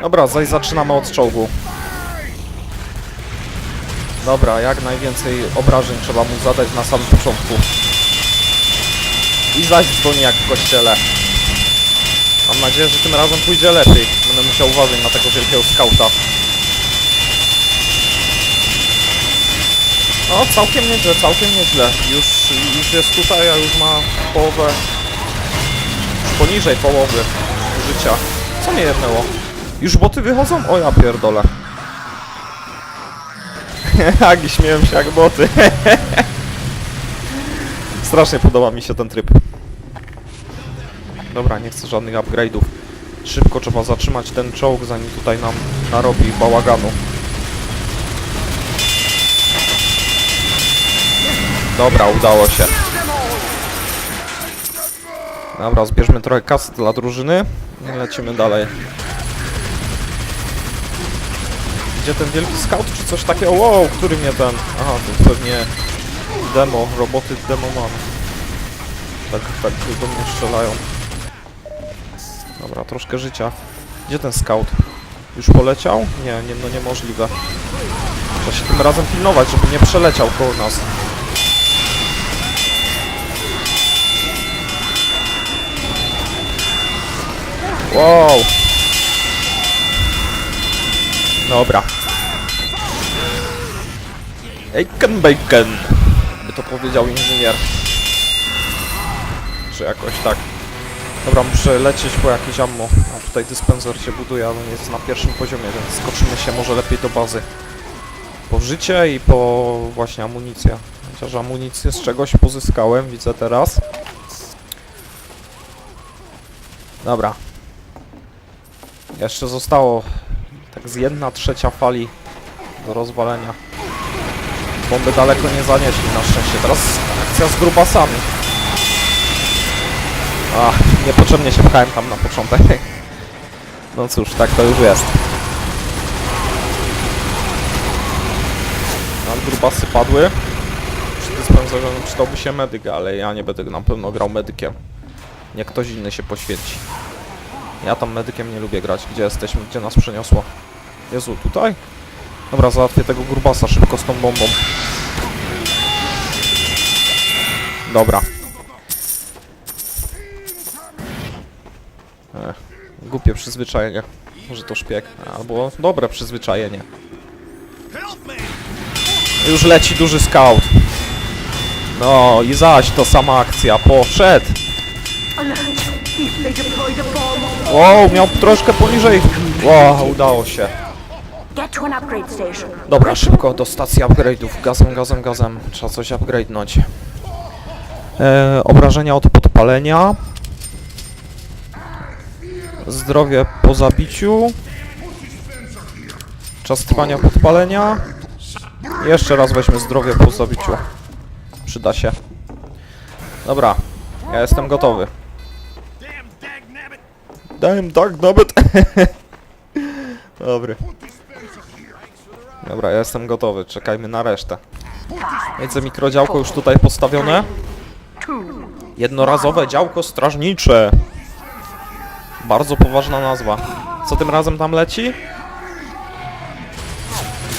Dobra, zaś zaczynamy od czołgu. Dobra, jak najwięcej obrażeń trzeba mu zadać na samym początku. I zaś dzwoni jak w kościele. Mam nadzieję, że tym razem pójdzie lepiej. Będę musiał uważać na tego wielkiego skauta. No, całkiem nieźle, całkiem nieźle. Już, już jest tutaj, a już ma połowę... Poniżej połowy życia. Co mnie jednęło? Już boty wychodzą? O ja pierdolę. Jak śmieją się jak boty. Strasznie podoba mi się ten tryb. Dobra, nie chcę żadnych upgrade'ów. Szybko trzeba zatrzymać ten czołg, zanim tutaj nam narobi bałaganu. Dobra, udało się. Dobra, zbierzmy trochę kasy dla drużyny lecimy dalej. Gdzie ten wielki scout czy coś takiego? Wow, który mnie ten... Aha, to pewnie demo, roboty demo mam. Tak, tak do mnie strzelają. Dobra, troszkę życia. Gdzie ten scout? Już poleciał? Nie, nie, no niemożliwe. Trzeba się tym razem pilnować, żeby nie przeleciał koło nas. Wow! Dobra. Aiken bacon! By to powiedział inżynier. Czy jakoś tak. Dobra, muszę lecieć po jakieś ammo. A tutaj dyspenser się buduje, ale nie jest na pierwszym poziomie, więc skoczymy się może lepiej do bazy. Po życie i po właśnie amunicję. Chociaż amunicję z czegoś pozyskałem, widzę teraz. Dobra. Jeszcze zostało tak z jedna trzecia fali do rozwalenia. Bomby daleko nie zanieśli na szczęście. Teraz akcja z grubasami. Ach, niepotrzebnie się pchałem tam na początek. No cóż, tak to już jest. No, grubasy padły. Przy dyspenserze no, przydałby się medyk, ale ja nie będę na pewno grał medykiem. Niech ktoś inny się poświęci. Ja tam medykiem nie lubię grać. Gdzie jesteśmy? Gdzie nas przeniosło? Jezu, tutaj? Dobra, załatwię tego grubasa szybko z tą bombą. Dobra. Ech, głupie przyzwyczajenie. Może to szpieg. Albo dobre przyzwyczajenie. Już leci duży scout. No i zaś to sama akcja. Poszedł. Wow, miał troszkę poniżej. Wow, udało się. Dobra, szybko do stacji upgrade'ów. Gazem, gazem, gazem. Trzeba coś upgrade'nąć. E, obrażenia od podpalenia. Zdrowie po zabiciu. Czas trwania podpalenia. Jeszcze raz weźmy zdrowie po zabiciu. Przyda się. Dobra, ja jestem gotowy. Damn, tak, nawet. Dobry. Dobra, ja jestem gotowy. Czekajmy na resztę. Widzę mikrodziałko już tutaj postawione. Jednorazowe działko strażnicze. Bardzo poważna nazwa. Co tym razem tam leci?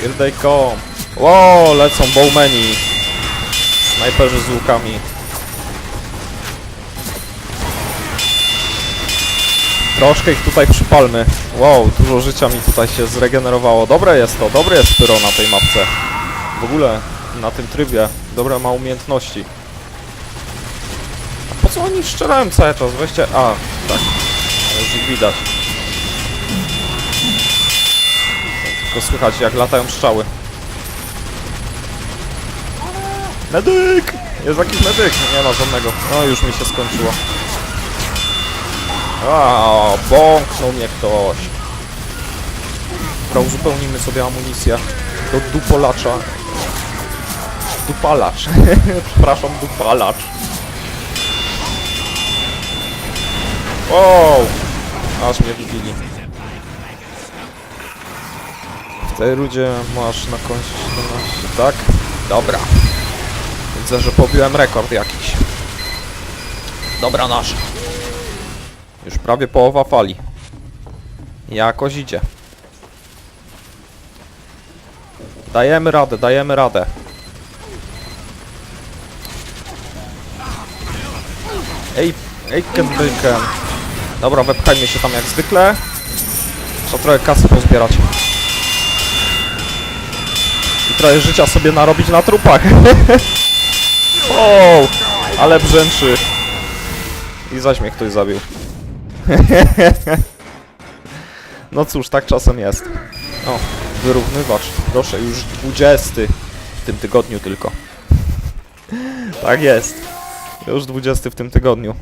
Here they come. Wow, lecą bowmeni. Snajperzy z łukami. Troszkę ich tutaj przypalmy. Wow, dużo życia mi tutaj się zregenerowało. Dobre jest to, dobre jest pyro na tej mapce. W ogóle na tym trybie. Dobre ma umiejętności. A po co oni strzelają cały czas? Weźcie... A, tak. Już ich widać. Tylko słychać jak latają strzały. Medyk! Jest jakiś medyk? Nie ma żadnego. No już mi się skończyło. A, bąknął mnie ktoś. Dobra, uzupełnimy sobie amunicję do dupolacza. Dupalacz. Przepraszam, dupalacz. Wow! Aż mnie wybili. W tej rudzie masz na końcu 17, tak? Dobra. Widzę, że pobiłem rekord jakiś. Dobra, nasz. Już prawie połowa fali. Jakoś idzie. Dajemy radę, dajemy radę. Ej, ej, Kenbyken. Dobra, wepchajmy się tam jak zwykle. Trzeba trochę kasy pozbierać. I trochę życia sobie narobić na trupach. o, ale brzęczy. I zaś mnie ktoś zabił. no cóż, tak czasem jest. O, wyrównywacz. Proszę, już 20 w tym tygodniu tylko. tak jest. Już 20 w tym tygodniu.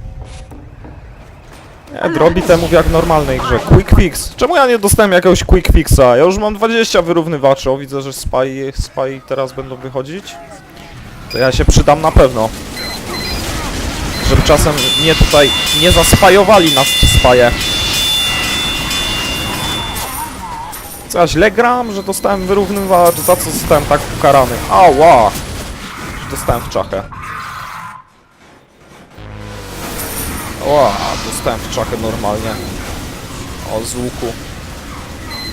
Nie, robi temu jak w normalnej grze. Quick fix. Czemu ja nie dostałem jakiegoś quick fixa? Ja już mam 20 wyrównywaczy. O, widzę, że spy, spy teraz będą wychodzić. To ja się przydam na pewno. Żeby czasem nie tutaj nie zaspajowali nas ci spaje. Co ja źle gram, że dostałem wyrównywacz? Za co zostałem tak ukarany? Ała! Dostałem w czachę. Ła, dostałem w czachę normalnie. O, z łuku.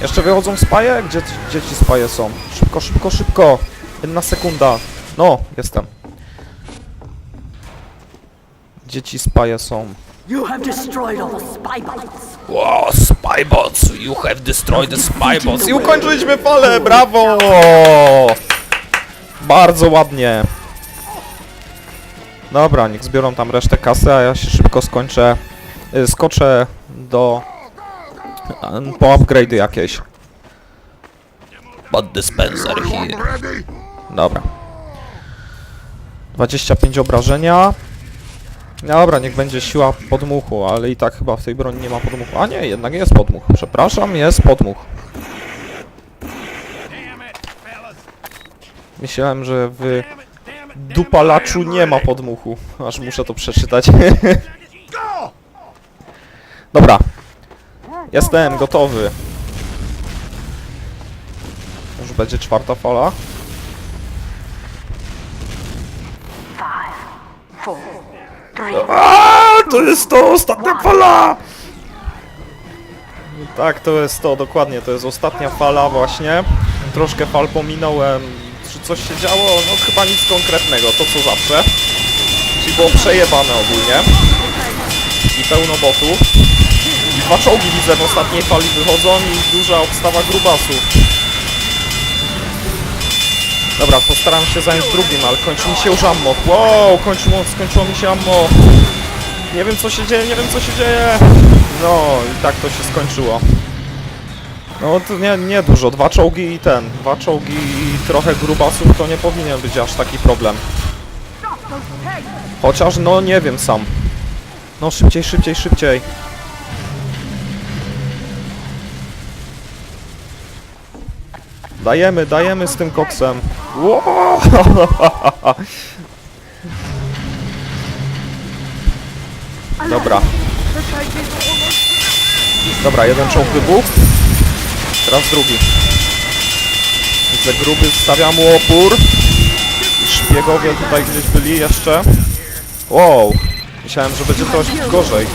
Jeszcze wychodzą spaje? Gdzie, gdzie ci spaje są? Szybko, szybko, szybko! Jedna sekunda. No, jestem. Gdzie ci spaje są? You have destroyed all the spy bots. Wow, spybots! You have destroyed the spybots! I ukończyliśmy falę! Brawo! Bardzo ładnie. Dobra, niech zbiorą tam resztę kasy, a ja się szybko skończę. y, Skoczę do... y, po upgrade'y jakieś. Bud dispenser here. Dobra. 25 obrażenia. Dobra, niech będzie siła podmuchu, ale i tak chyba w tej broni nie ma podmuchu. A nie, jednak jest podmuch. Przepraszam, jest podmuch. Myślałem, że w dupalaczu nie ma podmuchu. Aż muszę to przeczytać. Dobra. Jestem gotowy. Już będzie czwarta fala. A, to jest to ostatnia fala! Tak, to jest to, dokładnie, to jest ostatnia fala właśnie. Troszkę fal pominąłem. Czy coś się działo? No chyba nic konkretnego, to co zawsze. Czyli było przejebane ogólnie. I pełno botów. I dwa czołgi widzę w ostatniej fali wychodzą i duża obstawa grubasów. Dobra, postaram się zająć drugim, ale kończy mi się już ammo. Wow, kończyło, skończyło mi się ammo. Nie wiem co się dzieje, nie wiem co się dzieje. No i tak to się skończyło. No to nie, nie dużo, dwa czołgi i ten, dwa czołgi i trochę grubasów to nie powinien być aż taki problem. Chociaż no nie wiem sam. No szybciej, szybciej, szybciej. Dajemy, dajemy z tym koksem. Dobra. Dobra, jeden czołg wybuchł. Teraz drugi. Widzę gruby, stawiam mu opór. Szpiegowie tutaj gdzieś byli jeszcze. Wow. Myślałem, że będzie coś gorzej.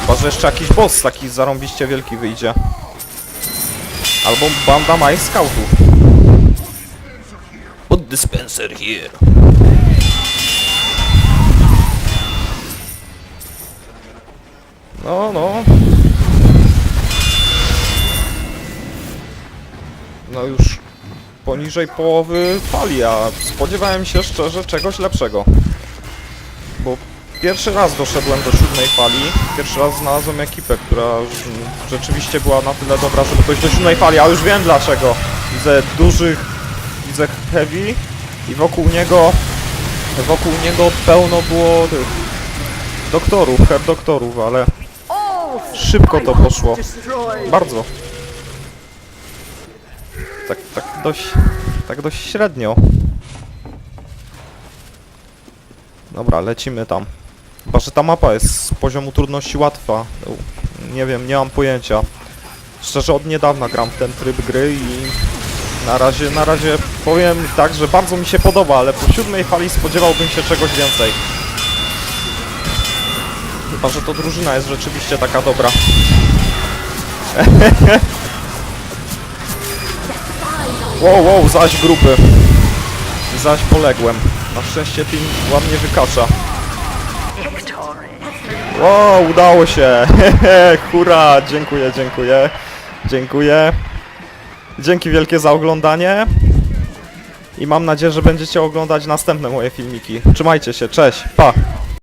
Chyba, że jeszcze jakiś boss taki zarąbiście wielki wyjdzie. Albo banda małych scoutów. Put dispenser here. No, no. No już poniżej połowy fali, a spodziewałem się szczerze czegoś lepszego. Pierwszy raz doszedłem do siódmej fali, pierwszy raz znalazłem ekipę, która rz- rzeczywiście była na tyle dobra, żeby dojść do siódmej fali, a już wiem dlaczego. Widzę dużych, widzę heavy i wokół niego, wokół niego pełno było tych doktorów, head doktorów, ale szybko to poszło. Bardzo. Tak, tak dość, tak dość średnio. Dobra, lecimy tam. Chyba, że ta mapa jest z poziomu trudności łatwa. Nie wiem, nie mam pojęcia. Szczerze od niedawna gram w ten tryb gry i na razie, na razie powiem tak, że bardzo mi się podoba, ale po siódmej fali spodziewałbym się czegoś więcej. Chyba, że to drużyna jest rzeczywiście taka dobra. wow, wow, zaś grupy. Zaś poległem. Na szczęście team ładnie wykacza. O, udało się! Hurra! Dziękuję, dziękuję. Dziękuję. Dzięki wielkie za oglądanie. I mam nadzieję, że będziecie oglądać następne moje filmiki. Trzymajcie się, cześć, pa!